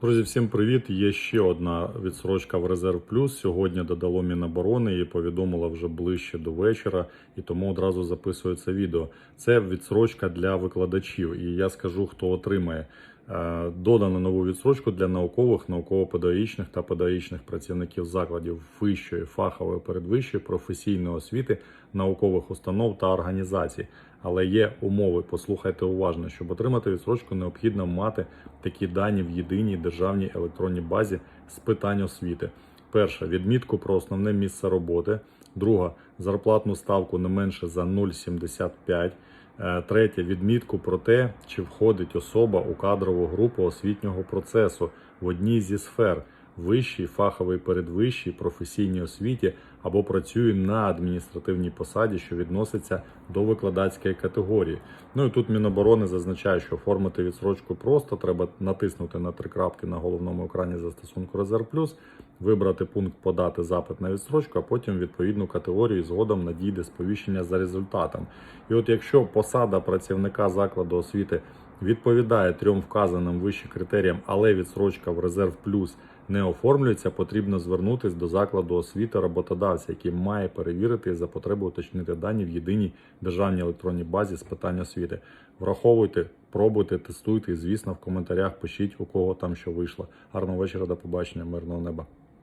Друзі, всім привіт! Є ще одна відсрочка в резерв плюс. Сьогодні додало Міноборони і повідомила вже ближче до вечора, і тому одразу записую це відео. Це відсрочка для викладачів, і я скажу, хто отримає. Е, Додано нову відсрочку для наукових, науково-педагогічних та педагогічних працівників закладів вищої, фахової, передвищої, професійної освіти, наукових установ та організацій. Але є умови. Послухайте уважно, щоб отримати відсрочку, необхідно мати такі дані в єдиній державній електронній базі з питань освіти. Перше відмітку про основне місце роботи. Друга зарплатну ставку не менше за 0,75. Е, Третє відмітку про те, чи входить особа у кадрову групу освітнього процесу в одній зі сфер вищій, фаховій, передвищій, професійній освіті або працює на адміністративній посаді, що відноситься до викладацької категорії. Ну і тут Міноборони зазначає, що оформити відсрочку просто треба натиснути на три крапки на головному екрані застосунку Резерв Плюс, вибрати пункт Подати запит на відсрочку, а потім відповідну категорію згодом надійде сповіщення за результатом. І от якщо посада працівника закладу освіти відповідає трьом вказаним вище критеріям, але відсрочка в резерв плюс не оформлюється, потрібно звернутися до закладу освіти роботодавця, який має перевірити за потреби уточнити дані в єдиній державній електронній базі з питань освіти. Враховуйте, пробуйте, тестуйте і, звісно, в коментарях пишіть, у кого там що вийшло. Гарного вечора, до побачення, мирного неба.